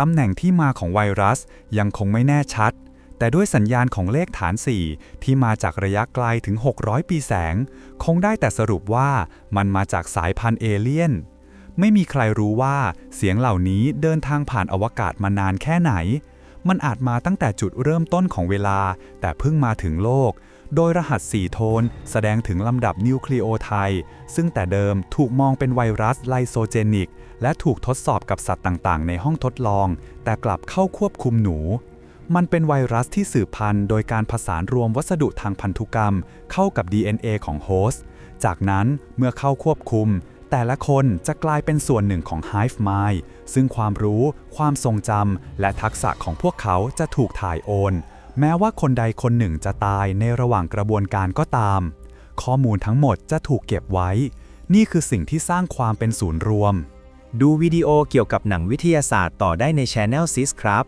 ตำแหน่งที่มาของไวรัสยังคงไม่แน่ชัด แต่ด้วยสัญญาณของเลขฐาน 4 ที่มาจากระยะไกลถึง 600 ปีแสง คงได้แต่สรุปว่ามันมาจากสายพันธุ์เอเลี่ยน ไม่มีใครรู้ว่าเสียงเหล่านี้เดินทางผ่านอวกาศมานานแค่ไหน มันอาจมาตั้งแต่จุดเริ่มต้นของเวลา แต่เพิ่งมาถึงโลก โดยรหัส 4 โทน แสดงถึงลำดับนิวคลีโอไทด์ซึ่งแต่เดิมถูกมองเป็นไวรัสไลโซเจนิก และถูกทดสอบกับสัตว์ต่างๆ ในห้องทดลอง แต่กลับเข้าควบคุมหนู มันเป็นไวรัสที่สืบพันธุ์โดยการผสานรวมวัสดุทางพันธุกรรม เข้ากับ DNA ของโฮสต์ จากนั้นเมื่อเข้าควบคุม แต่ละคนจะกลายเป็นส่วนหนึ่งของ Hive Mind ซึ่งความรู้ ความทรงจำและทักษะของพวกเขาจะถูกถ่ายโอน แม้ว่าคนใดคนหนึ่งจะตายในระหว่างกระบวนการก็ตาม ข้อมูลทั้งหมดจะถูกเก็บไว้ นี่คือสิ่งที่สร้างความเป็นศูนย์รวม ดูวิดีโอเกี่ยวกับหนังวิทยาศาสตร์ต่อได้ในช anel ซิสครับ